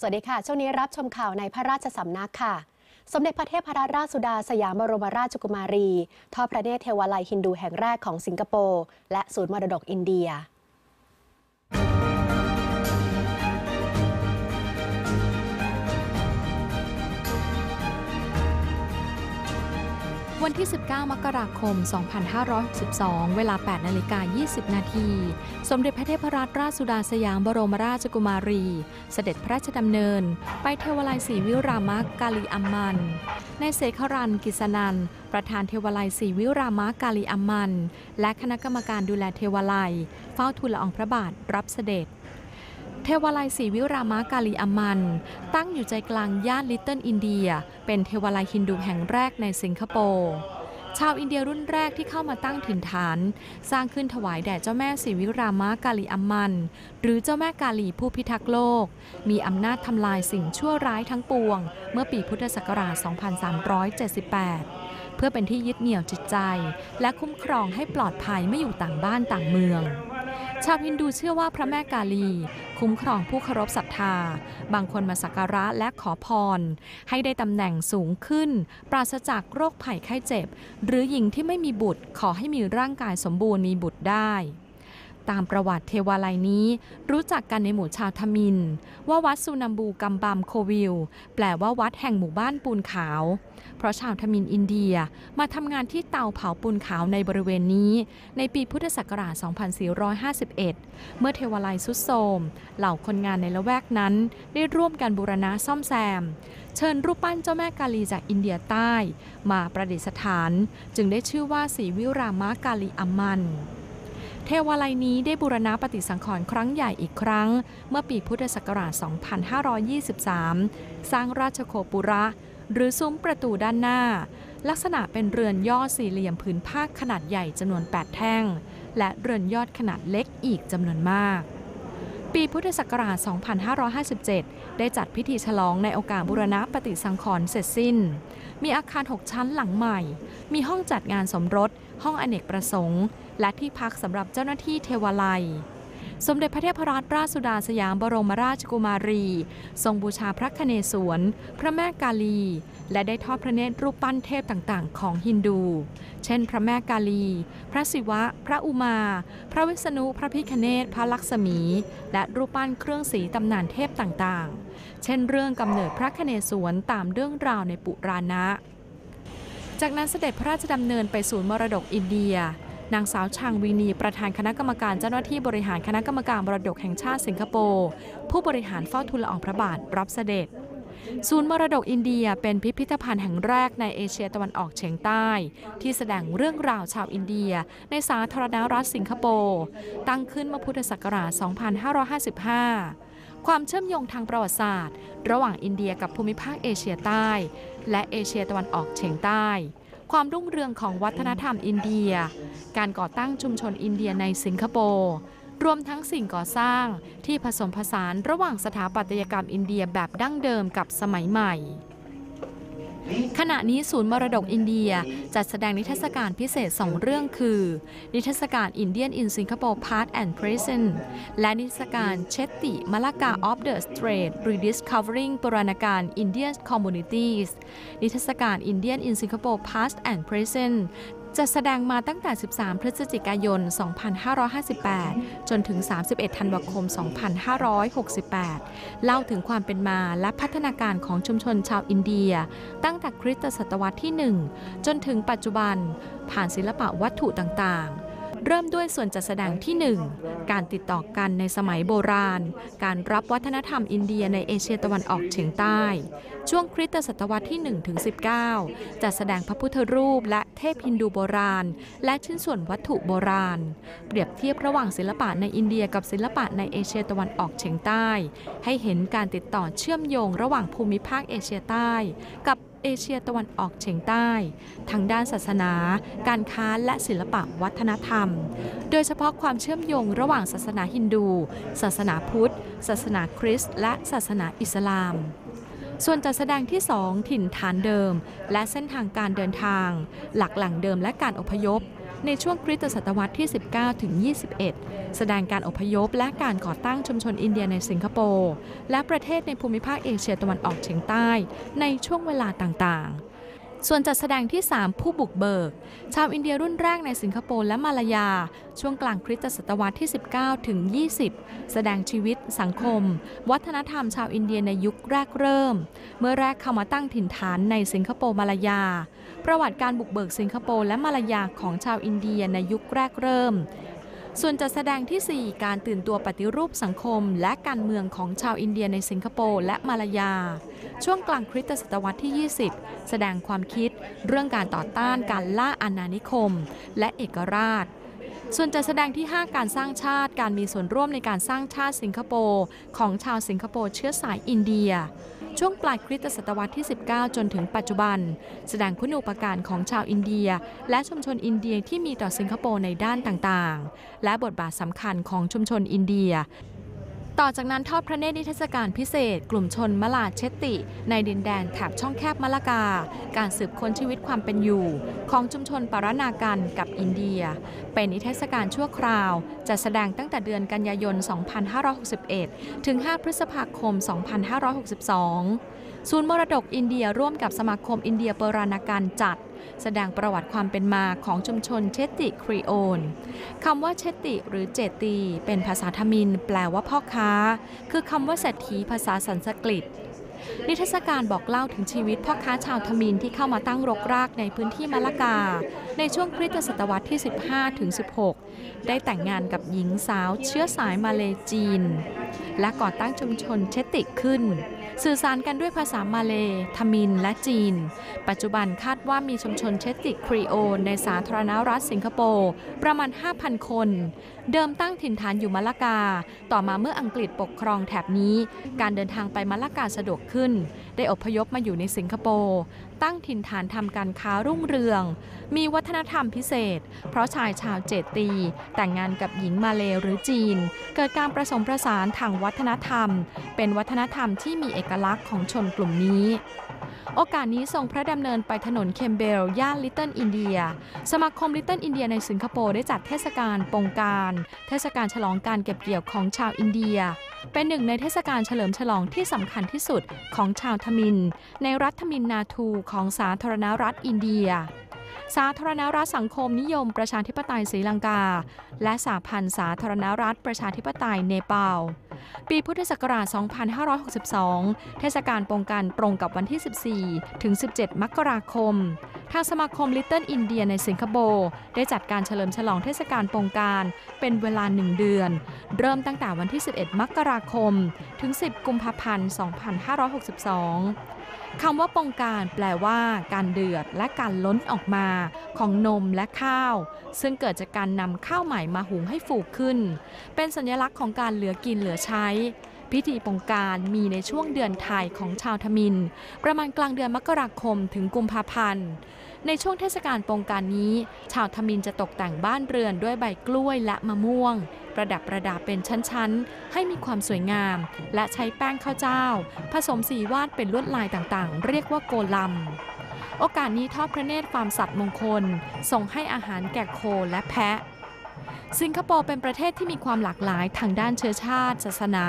สวัสดีค่ะ ช่วงนี้รับชมข่าวในพระราชสำนักค่ะ สมเด็จพระเทพรัตนราชสุดาสยามบรมราชกุมารี ทอดพระเนตรเทวาลัยฮินดูแห่งแรกของสิงคโปร์ และศูนย์มรดกอินเดีย วันที่ 19 มกราคม 2562 เวลา 8 นาฬิกา 20 นาที สมเด็จพระเทพรัตนราชสุดาสยามบรมราชกุมารี เสด็จพระราชดำเนิน ไปเทวาลัยศรีวิรามกาลีอัมมัน ในเสขรันกิษนัน ประธานเทวาลัยศรีวิรามกาลีอัมมัน และคณะกรรมการดูแลเทวาลัย เฝ้าทูลละอองพระบาทรับเสด็จ เทวาลัยศรีวิรามากาลีอัมมัน ตั้งอยู่ใจกลางย่านลิตเติ้ลอินเดีย เป็นเทวาลัยฮินดูแห่งแรกในสิงคโปร์ชาวอินเดียรุ่นแรกที่เข้ามาตั้งถิ่นฐาน สร้างขึ้นถวายแด่เจ้าแม่ศรีวิรามากาลีอัมมัน หรือเจ้าแม่กาลีผู้พิทักษ์โลก มีอำนาจทำลายสิ่งชั่วร้ายทั้งปวง เมื่อปีพุทธศักราช 2378 เพื่อเป็นที่ยึดเหนี่ยวจิตใจ และคุ้มครองให้ปลอดภัยไม่อยู่ต่างบ้านต่างเมือง ชาวฮินดูเชื่อว่าพระแม่กาลี คุ้มครองผู้เคารพศรัทธา บางคนมาสักการะและขอพร ให้ได้ตำแหน่งสูงขึ้น ปราศจากโรคภัยไข้เจ็บ หรือหญิงที่ไม่มีบุตรขอให้มีร่างกายสมบูรณ์มีบุตรได้ ตามประวัติเทวาลัยนี้ รู้จักกันในหมู่ชาวทมิน ว่าวัดสุนัมบูกัมบัมโควิล แปลว่าวัดแห่งหมู่บ้านปูนขาว เพราะชาวทมินอินเดียมาทำงานที่เตาเผาปูนขาวในบริเวณนี้ ในปีพุทธศักราช 2451 เมื่อเทวาลัยสุดโทมเหล่าคนงานในละแวกนั้น ได้ร่วมกันบูรณะซ่อมแซม เชิญรูปปั้นเจ้าแม่กาลีจากอินเดียใต้ มาประดิษฐาน จึงได้ชื่อว่าศรีวิรามากาลีอัมมัน เทวาลัยนี้ได้บูรณะปฏิสังขรณ์ครั้งใหญ่อีกครั้ง เมื่อปีพุทธศักราช 2523 สร้างราชโคปุระ หรือซุ้มประตูด้านหน้า ลักษณะเป็นเรือนยอดสี่เหลี่ยมผืนผ้าขนาดใหญ่จำนวน 8 แท่ง และเรือนยอดขนาดเล็กอีกจำนวนมาก ปีพุทธศักราช 2557 ได้จัดพิธีฉลองในโอกาสบูรณะปฏิสังขรณ์เสร็จสิ้น มีอาคาร 6 ชั้นหลังใหม่ มีห้องจัดงานสมรส ห้องอเนกประสงค์ และที่พักสำหรับเจ้าหน้าที่เทวาลัย สมเด็จพระเทพรัตนราชสุดาสยามบรมราชกุมารี ทรงบูชาพระคเนศวร พระแม่กาลี และได้ทอดพระเนตรรูปปั้นเทพต่างๆ ของฮินดู เช่น พระแม่กาลี พระศิวะ พระอุมา พระวิษณุ พระพิคเนศพระลักษมี และรูปปั้นเครื่องสีตำนานเทพต่างๆ เช่น เรื่องกำเนิดพระคเนศวรตามเรื่องราวในปุราณะจากนั้นเสด็จพระราชดำเนินไปศูนย์มรดกอินเดีย นางสาวชางวีนีประธานคณะกรรมการเจ้าหน้าที่บริหารคณะกรรมการมรดกแห่งชาติสิงคโปร์ผู้บริหารเฝ้าทูลละอองพระบาทรับเสด็จ ศูนย์มรดกอินเดียเป็นพิพิธภัณฑ์แห่งแรกในเอเชียตะวันออกเฉียงใต้ ที่แสดงเรื่องราวชาวอินเดีย ในสาธารณรัฐสิงคโปร์ตั้งขึ้นเมื่อพุทธศักราช 2555ความเชื่อมโยงทางประวัติศาสตร์ ระหว่างอินเดียกับภูมิภาคเอเชียใต้ และเอเชียตะวันออกเฉียงใต้ ความรุ่งเรืองของวัฒนธรรมอินเดีย การก่อตั้งชุมชนอินเดียในสิงคโปร์ รวมทั้งสิ่งก่อสร้างที่ผสมผสานระหว่างสถาปัตยกรรมอินเดียแบบดั้งเดิมกับสมัยใหม่ ขณะนี้ศูนย์มรดกอินเดียจัดแสดงนิทรรศการพิเศษ 2 เรื่องคือ นิทรรศการ Indian in Singapore Past and Present และนิทรรศการเชตติมาลากา of the Strait Rediscovering ปรานการ Indian Communities นิทรรศการ Indian in Singapore Past and Present จะแสดงมาตั้งแต่ 13 พฤศจิกายน 2558 จนถึง 31 ธันวาคม 2568 เล่าถึงความเป็นมาและพัฒนาการของชุมชนชาวอินเดีย ตั้งแต่คริสตศตวรรษที่ 1 จนถึงปัจจุบัน ผ่านศิลปะวัตถุต่างๆ เริ่มด้วยส่วนจัดแสดงที่ 1 การติดต่อกันในสมัยโบราณ การรับวัฒนธรรมอินเดียในเอเชียตะวันออกเฉียงใต้ ช่วงคริสตศตวรรษที่1ถึง19 จัดแสดงพระพุทธรูปและเทพฮินดูโบราณ และชิ้นส่วนวัตถุโบราณ เปรียบเทียบระหว่างศิลปะในอินเดียกับศิลปะในเอเชียตะวันออกเฉียงใต้ ให้เห็นการติดต่อเชื่อมโยงระหว่างภูมิภาคเอเชียใต้ กับ เอเชียตะวันออกเฉียงใต้ ทั้งด้านศาสนา การค้าและศิลปะวัฒนธรรม โดยเฉพาะความเชื่อมโยงระหว่างศาสนาฮินดู ศาสนาพุทธ ศาสนาคริสต์และศาสนาอิสลาม ส่วนจัดแสดงที่ 2 ถิ่นฐานเดิม และเส้นทางการเดินทาง หลักแหล่งเดิมและการอพยพ ในช่วงคริสตศตวรรษที่ 19ถึง21 แสดงการอพยพและการก่อตั้งชุมชนอินเดียในสิงคโปร์และประเทศในภูมิภาคเอเชียตะวันออกเฉียงใต้ ในช่วงเวลาต่างๆ ส่วนจัดแสดงที่ 3 ผู้บุกเบิก ชาวอินเดียรุ่นแรกในสิงคโปร์และมาลายา ช่วงกลางคริสตศตวรรษที่ 19 ถึง 20 แสดงชีวิต สังคม วัฒนธรรมชาวอินเดียในยุคแรกเริ่ม เมื่อแรกเข้ามาตั้งถิ่นฐานในสิงคโปร์มาลายา ประวัติการบุกเบิกสิงคโปร์และมาลายาของชาวอินเดียในยุคแรกเริ่ม ส่วนจัดแสดงที่ 4 การตื่นตัวปฏิรูปสังคม และการเมืองของชาวอินเดียในสิงคโปร์และมาลายา ช่วงกลางคริสตศตวรรษที่ 20 แสดงความคิดเรื่องการต่อต้านการล่าอาณานิคม และเอกราช ส่วนจัดแสดงที่ 5 การสร้างชาติ การมีส่วนร่วมในการสร้างชาติสิงคโปร์ของชาวสิงคโปร์เชื้อสายอินเดีย ช่วงปลายคริสตศตวรรษที่ 19 จนถึงปัจจุบัน แสดงคุณูปการของชาวอินเดีย และชุมชนอินเดียที่มีต่อสิงคโปร์ในด้านต่างๆ และบทบาทสำคัญของชุมชนอินเดีย ต่อจากนั้นทอดพระเนตรนิทรรศการพิเศษ กลุ่มชนมลาเชติ ในดินแดนแถบช่องแคบมะละกา การสืบค้นชีวิตความเป็นอยู่ ของชุมชนปารนากันกับอินเดีย เป็นนิทรรศการชั่วคราว จะแสดงตั้งแต่เดือนกันยายน 2561 ถึง 5 พฤษภาคม 2562 ศูนย์มรดกอินเดียร่วมกับสมาคมอินเดียปรานาการจัด แสดงประวัติความเป็นมาของชุมชนเชติครีโอนคำว่าเชติหรือเจตี เป็นภาษาทมินแปลว่าพ่อค้า คือคำว่าเศรษฐีภาษาสันสกฤตนิทรรศการบอกเล่าถึงชีวิตพ่อค้าชาวทมินที่เข้ามาตั้งรกรากในพื้นที่มะละกา ในช่วงคริสตศตวรรษที่ 15 ถึง 16 ได้แต่งงานกับหญิงสาวเชื้อสายมาเลจีน และก่อตั้งชุมชนเชติขึ้น สื่อสารกันด้วยภาษามาเลทมิน และจีน ปัจจุบันคาดว่ามีชุมชนเชตติครีโอนในสาธารณรัฐสิงคโปร์ประมาณ 5,000 คน เดิมตั้งถิ่นฐานอยู่มะละกา ต่อมาเมื่ออังกฤษปกครองแถบนี้ การเดินทางไปมะละกาสะดวกขึ้น ได้อพยพมาอยู่ในสิงคโปร์ตั้งถิ่นฐานทำการค้ารุ่งเรือง มีวัฒนธรรมพิเศษ เพราะชายชาวเจตี แต่งงานกับหญิงมาเลหรือจีน เกิดการผสมผสานทางวัฒนธรรม เป็นวัฒนธรรมที่มีเอกลักษณ์ของชนกลุ่มนี้โอกาสนี้ทรงพระดำเนินไปถนนเคมเบล ย่านลิตเติ้ลอินเดีย สมาคมลิตเติ้ลอินเดียในสิงคโปร์ได้จัดเทศกาลปงการ เทศกาลฉลองการเก็บเกี่ยวของชาวอินเดีย เป็นหนึ่งในเทศกาลเฉลิมฉลองที่สำคัญที่สุดของชาวทมิน ในรัฐทมินนาทูของสาธารณรัฐอินเดีย สาธารณรัฐสังคมนิยมประชาธิปไตยศรีลังกา และสหพันธ์สาธารณรัฐประชาธิปไตยเนปาล ปีพุทธศักราช 2562 เทศกาลปงการตรงกับวันที่ 14 ถึง 17 มกราคม ทางสมาคมลิตเติ้ลอินเดียในสิงคโปร์ได้จัดการเฉลิมฉลองเทศกาลปงการเป็นเวลา1เดือน เริ่มตั้งแต่วันที่ 11 มกราคม ถึง 10 กุมภาพันธ์ 2562 คำว่าปงการแปลว่า การเดือดและการล้นออกมาของนมและข้าว ซึ่งเกิดจากการนำข้าวใหม่มาหุงให้ฟูขึ้น เป็นสัญลักษณ์ของการเหลือกินเหลือใช้ พิธีปงการมีในช่วงเดือนไทยของชาวทมิน ประมาณกลางเดือนมกราคมถึงกุมภาพันธ์ ในช่วงเทศกาลปงการนี้ ชาวทมินจะตกแต่งบ้านเรือนด้วยใบกล้วยและมะม่วง ประดับประดาเป็นชั้นๆ ให้มีความสวยงาม และใช้แป้งข้าวเจ้า ผสมสีวาดเป็นลวดลายต่างๆ เรียกว่าโกลัม โอกาสนี้ทอดพระเนตรฟาร์มสัตว์มงคล ส่งให้อาหารแก่โคและแพะสิงคโปร์เป็นประเทศที่มีความหลากหลายทางด้านเชื้อชาติ ศาสนา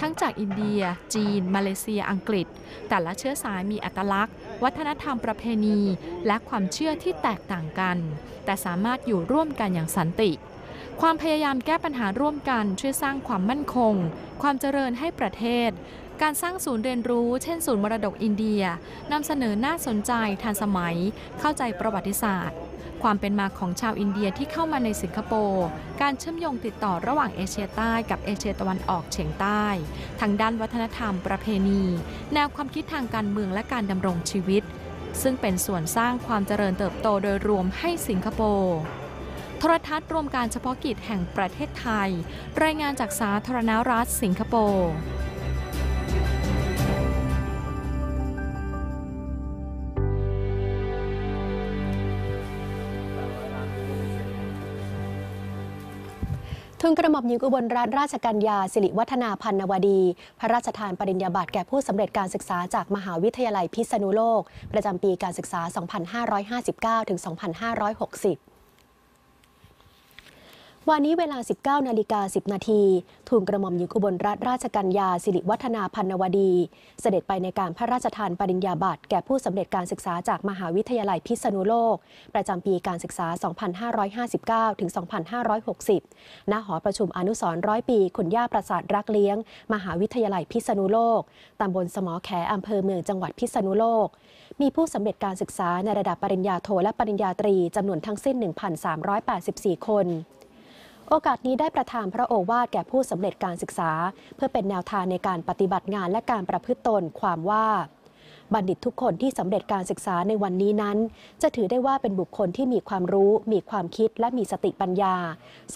ทั้งจากอินเดีย จีน มาเลเซีย อังกฤษ แต่ละเชื้อสายมีอัตลักษณ์ วัฒนธรรมประเพณี และความเชื่อที่แตกต่างกัน แต่สามารถอยู่ร่วมกันอย่างสันติ ความพยายามแก้ปัญหาร่วมกันช่วยสร้างความมั่นคง ความเจริญให้ประเทศ การสร้างศูนย์เรียนรู้ เช่น ศูนย์มรดกอินเดียนำเสนอน่าสนใจทันสมัย เข้าใจประวัติศาสตร์ ความเป็นมาของชาวอินเดียที่เข้ามาในสิงคโปร์การเชื่อมโยงติดต่อระหว่างเอเชียใต้กับเอเชียตะวันออกเฉียงใต้ทางด้านวัฒนธรรมประเพณี แนวความคิดทางการเมืองและการดำรงชีวิต ซึ่งเป็นส่วนสร้างความเจริญเติบโตโดยรวมให้สิงคโปร์ ทรทัศน์รวมการเฉพาะกิจแห่งประเทศไทย รายงานจากสาธารณรัฐสิงคโปร์ทุนกระหม่อมหญิงอุบลรัตนราชกัญญาสิริวัฒนาพันนวดี พระราชทานปริญญาบัตรแก่ผู้สำเร็จการศึกษาจากมหาวิทยาลัยพิษณุโลก ประจำปีการศึกษา 2559-2560 วันนี้เวลา 19 นาฬิกา 10 นาทีทูลกระหม่อมหญิงอุบลรัตนราชกัญญาสิริวัฒนาพันนวดี เสด็จไปในการพระราชทานปริญญาบัตรแก่ผู้สำเร็จการศึกษาจากมหาวิทยาลัยพิษณุโลก ประจำปีการศึกษา 2559 ถึง 2560 ณ หอประชุมอนุสรร้อยปี คุณย่าประสาทรักเลี้ยง มหาวิทยาลัยพิษณุโลก ตำบลสมอแขอำเภอเมืองจังหวัดพิษณุโลก มีผู้สำเร็จการศึกษาในระดับปริญญาโทและปริญญาตรีจำนวนทั้งสิ้น 1,384 คน โอกาสนี้ได้ประทานพระโอวาทแก่ผู้สำเร็จการศึกษา เพื่อเป็นแนวทางในการปฏิบัติงานและการประพฤติตนความว่าบัณฑิตทุกคนที่สำเร็จการศึกษาในวันนี้นั้น จะถือได้ว่าเป็นบุคคลที่มีความรู้ มีความคิดและมีสติปัญญา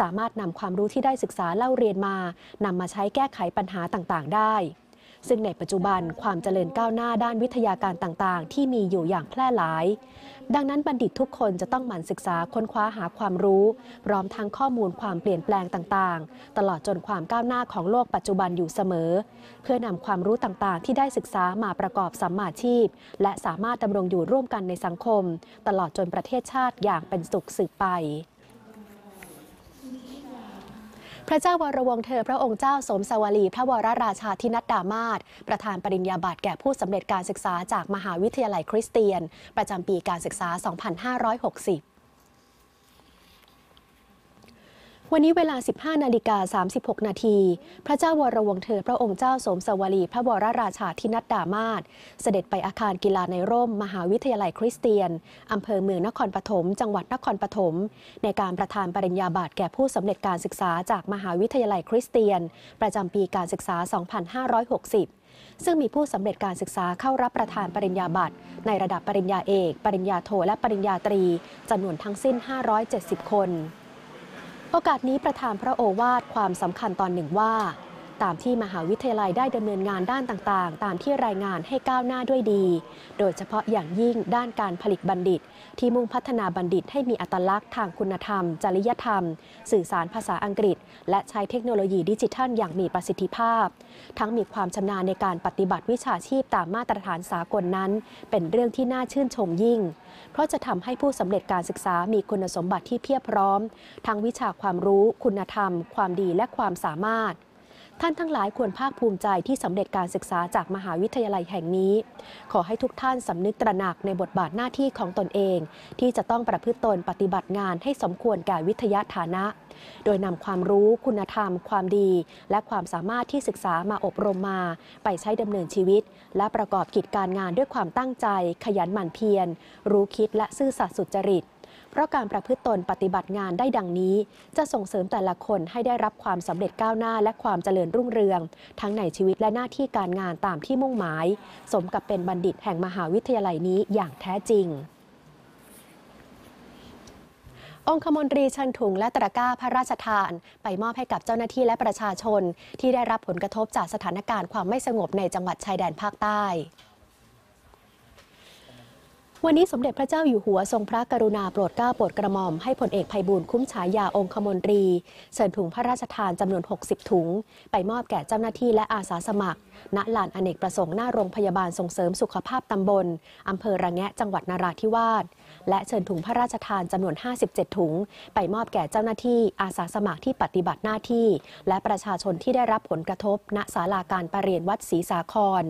สามารถนำความรู้ที่ได้ศึกษาเล่าเรียนมานำมาใช้แก้ไขปัญหาต่างๆ ได้ ซึ่งในปัจจุบันความเจริญก้าวหน้าด้านวิทยาการต่างๆ ที่มีอยู่อย่างแพร่หลาย ดังนั้นบัณฑิตทุกคนจะต้องหมั่นศึกษาค้นคว้าหาความรู้ พร้อมทั้งข้อมูลความเปลี่ยนแปลงต่างๆ ตลอดจนความก้าวหน้าของโลกปัจจุบันอยู่เสมอ เพื่อนำความรู้ต่างๆ ที่ได้ศึกษามาประกอบสัมมาชีพ และสามารถดำรงอยู่ร่วมกันในสังคม ตลอดจนประเทศชาติอย่างเป็นสุขสืบไป พระเจ้าวรวงเธอพระองค์เจ้าสมสวลี พระวรราชาธินัดดามาศประธานปริญญาบัตรแก่ผู้สำเร็จการศึกษาจากมหาวิทยาลัยคริสเตียน ประจำปีการศึกษา 2560 วันนี้เวลา 15 นาฬิกา 36 นาที พระเจ้าวรวงเธอพระองค์เจ้าสมสวลีพระวรราชาธินัดดามาศเสด็จไปอาคารกีฬาในร่ม มหาวิทยาลัยคริสเตียน อำเภอเมืองนครปฐม จังหวัดนครปฐม ในการประธานปริญญาบัตรแก่ผู้สำเร็จการศึกษาจากมหาวิทยาลัยคริสเตียน ประจำปีการศึกษา 2560ซึ่งมีผู้สำเร็จการศึกษาเข้ารับประทานปริญญาบัตร ในระดับปริญญาเอก ปริญญาโท และปริญญาตรีจำนวนทั้งสิ้น 570 คน โอกาสนี้ประธานพระโอวาทความสำคัญตอนหนึ่งว่า ตามที่มหาวิทยาลัยได้ดำเนินงานด้านต่างๆ ตามที่รายงานให้ก้าวหน้าด้วยดี โดยเฉพาะอย่างยิ่งด้านการผลิตบัณฑิต ที่มุ่งพัฒนาบัณฑิตให้มีอัตลักษณ์ทางคุณธรรม จริยธรรม สื่อสารภาษาอังกฤษ และใช้เทคโนโลยีดิจิทัลอย่างมีประสิทธิภาพ ทั้งมีความชำนาญในการปฏิบัติวิชาชีพตามมาตรฐานสากลนั้น เป็นเรื่องที่น่าชื่นชมยิ่ง เพราะจะทำให้ผู้สำเร็จการศึกษามีคุณสมบัติที่เพียบพร้อม ทั้งวิชาความรู้ คุณธรรม ความดีและความสามารถ ท่านทั้งหลายควรภาคภูมิใจที่สำเร็จการศึกษาจากมหาวิทยาลัยแห่งนี้ ขอให้ทุกท่านสำนึกตระหนักในบทบาทหน้าที่ของตนเอง ที่จะต้องประพฤติตนปฏิบัติงานให้สมควรแก่วิทยาฐานะ โดยนำความรู้คุณธรรม ความดี และความสามารถที่ศึกษามาอบรมมา ไปใช้ดำเนินชีวิต และประกอบกิจการงานด้วยความตั้งใจ ขยันหมั่นเพียร รู้คิดและซื่อสัตย์สุจริต เพราะการประพฤติตนปฏิบัติงานได้ดังนี้ จะส่งเสริมแต่ละคนให้ได้รับความสำเร็จก้าวหน้าและความเจริญรุ่งเรือง ทั้งในชีวิตและหน้าที่การงานตามที่มุ่งหมาย สมกับเป็นบัณฑิตแห่งมหาวิทยาลัยนี้อย่างแท้จริงองคมนตรีเชิญถุงและตะกร้าพระราชทาน ไปมอบให้กับเจ้าหน้าที่และประชาชน ที่ได้รับผลกระทบจากสถานการณ์ความไม่สงบในจังหวัดชายแดนภาคใต้ วันนี้สมเด็จพระเจ้าอยู่หัวทรงพระกรุณาโปรดเกล้าโปรดกระหม่อมให้พลเอกภัยบูลคุ้มฉายาองคมนตรีเชิญถุงพระราชทานจำนวน 60 ถุง ไปมอบแก่เจ้าหน้าที่และอาสาสมัคร ณลานอเนกประสงค์หน้าโรงพยาบาลส่งเสริมสุขภาพตำบลอำเภอระแงะจังหวัดนราธิวาสและเชิญถุงพระราชทานจำนวน 57 ถุง ไปมอบแก่เจ้าหน้าที่อาสาสมัครที่ปฏิบัติหน้าที่ และประชาชนที่ได้รับผลกระทบณศาลาการประเรียนวัดศรีสาคร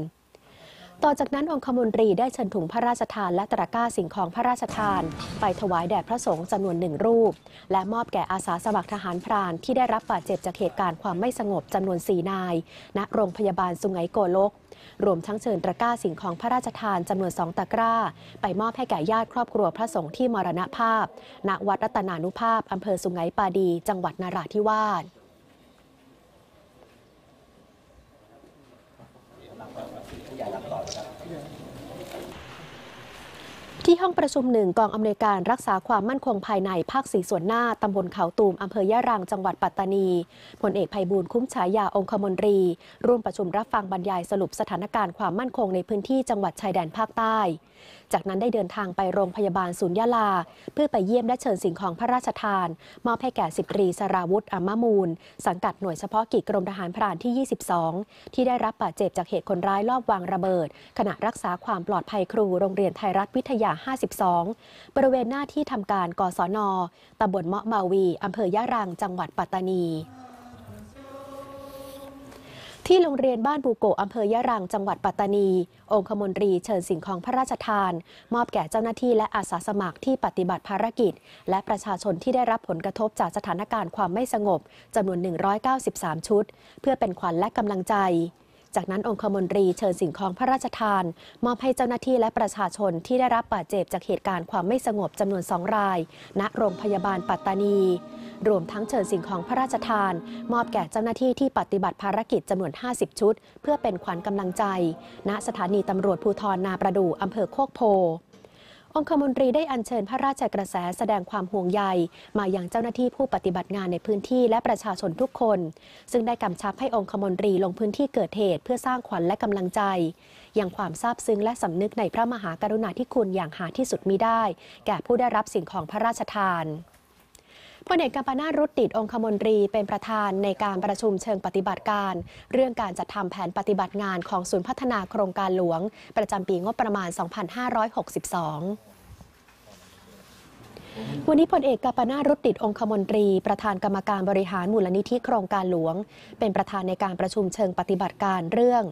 ต่อจากนั้นองคมนตรีได้เชิญถุงพระราชทานและตะกร้าสิ่งของพระราชทาน ไปถวายแด่พระสงฆ์จำนวนหนึ่งรูป และมอบแก่อาสาสมัครทหารพรานที่ได้รับบาดเจ็บจากเหตุการณ์ความไม่สงบจำนวนสี่นาย ณโรงพยาบาลสุไหงโกลก รวมทั้งเชิญตะกร้าสิ่งของพระราชทานจำนวนสองตะกร้า ไปมอบให้แก่ญาติครอบครัวพระสงฆ์ที่มรณภาพ ณวัดรัตนานุภาพอำเภอสุไหงปาดี จังหวัดนราธิวาส ที่ห้องประชุมหนึ่งกองอำนวยการรักษาความมั่นคงภายในภาคสีส่วนหน้า ตำบลเขาตูมอำเภอยะรังจังหวัดปัตตานีพลเอกภัยบูลคุ้มฉายาองคมนตรี ร่วมประชุมรับฟังบรรยายสรุปสถานการณ์ความมั่นคงในพื้นที่จังหวัดชายแดนภาคใต้จากนั้นได้เดินทางไปโรงพยาบาลศูนย์ยาลา เพื่อไปเยี่ยมและเชิญสิ่งของพระราชทาน มอบให้แก่สิบตรีสราวุธอัมมามูล สังกัดหน่วยเฉพาะกิจกรมทหารพรานที่ 22 ที่ได้รับบาดเจ็บจากเหตุคนร้ายลอบวางระเบิด ขณะรักษาความปลอดภัยครูโรงเรียนไทยรัฐวิทยา 52 บริเวณหน้าที่ทำการกศนตำบลเมาะมาวีอำเภอยะรังจังหวัดปัตตานี ที่โรงเรียนบ้านบูโกอำเภอยะรัง จังหวัดปัตตานี องคมนตรีเชิญสิ่งของพระราชทาน มอบแก่เจ้าหน้าที่และอาสาสมัครที่ปฏิบัติภารกิจ และประชาชนที่ได้รับผลกระทบจากสถานการณ์ความไม่สงบจำนวน 193 ชุด เพื่อเป็นขวัญและกำลังใจ จากนั้นองคมนตรีเชิญสิ่งของพระราชทาน มอบให้เจ้าหน้าที่และประชาชนที่ได้รับบาดเจ็บจากเหตุการณ์ความไม่สงบจำนวนสองราย ณโรงพยาบาลปัตตานี รวมทั้งเชิญสิ่งของพระราชทาน มอบแก่เจ้าหน้าที่ที่ปฏิบัติภารกิจจำนวน 50 ชุด เพื่อเป็นขวัญกำลังใจ ณสถานีตำรวจภูธรนาประดูอำเภอโคกโพ องคมนตรีได้อัญเชิญพระราชกระแสแสดงความห่วงใย มาอยังเจ้าหน้าที่ผู้ปฏิบัติงานในพื้นที่และประชาชนทุกคน ซึ่งได้กำชับให้องคมนตรีลงพื้นที่เกิดเหตุ เพื่อสร้างขวัญและกำลังใจ อยังความซาบซึ้งและสำนึกในพระมหากรุณาธิคุณอย่างหาที่สุดมิได้ แก่ผู้ได้รับสิ่งของพระราชทานพลเอกกัมปนาตรุดดิตองคมนตรีเป็นประธานในการประชุมเชิงปฏิบัติการ เรื่องการจัดทำแผนปฏิบัติงานของศูนย์พัฒนาโครงการหลวง ประจำปีงบประมาณ 2562 วันนี้พลเอกกาปนารุดดิตองคมนตรี ประธานกรรมการบริหารมูลนิธิโครงการหลวง เป็นประธานในการประชุมเชิงปฏิบัติการเรื่อง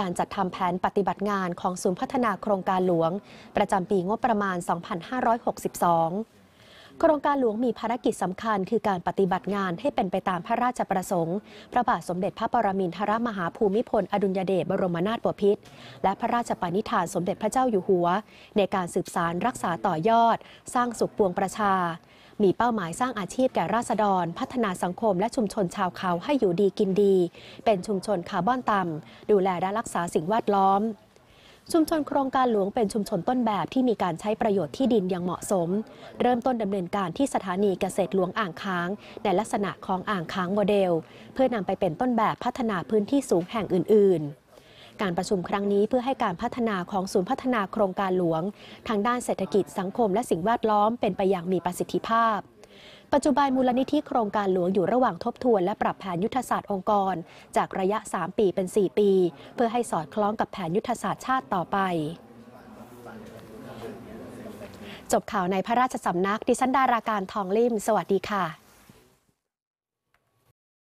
การจัดทำแผนปฏิบัติงานของศูนย์พัฒนาโครงการหลวง ประจำปีงบประมาณ 2562 โครงการหลวงมีภารกิจสำคัญ คือการปฏิบัติงานให้เป็นไปตามพระราชประสงค์ พระบาทสมเด็จพระปรมินทรมหาภูมิพล อดุลยเดชบรมนาถบพิตรและพระราชปณิธานสมเด็จพระเจ้าอยู่หัว ในการสืบสารรักษาต่อยอด สร้างสุขปวงประชา มีเป้าหมายสร้างอาชีพแก่ราษฎร พัฒนาสังคมและชุมชนชาวเขาให้อยู่ดีกินดี เป็นชุมชนคาร์บอนต่ำดูแลและรักษาสิ่งแวดล้อม ชุมชนโครงการหลวงเป็นชุมชนต้นแบบที่มีการใช้ประโยชน์ที่ดินอย่างเหมาะสม เริ่มต้นดำเนินการที่สถานีเกษตรหลวงอ่างค้าง ในลักษณะของอ่างค้างโมเดล เพื่อนำไปเป็นต้นแบบพัฒนาพื้นที่สูงแห่งอื่น ๆการประชุมครั้งนี้เพื่อให้การพัฒนาของศูนย์พัฒนาโครงการหลวง ทางด้านเศรษฐกิจสังคมและสิ่งแวดล้อมเป็นไปอย่างมีประสิทธิภาพ ปัจจุบันมูลนิธิโครงการหลวงอยู่ระหว่างทบทวน และปรับแผนยุทธศาสตร์องค์กร จากระยะ 3 ปีเป็น 4 ปี เพื่อให้สอดคล้องกับแผนยุทธศาสตร์ชาติต่อไปจบข่าวในพระราชสำนักดิฉันดาราการทองลิ่ม สวัสดีค่ะ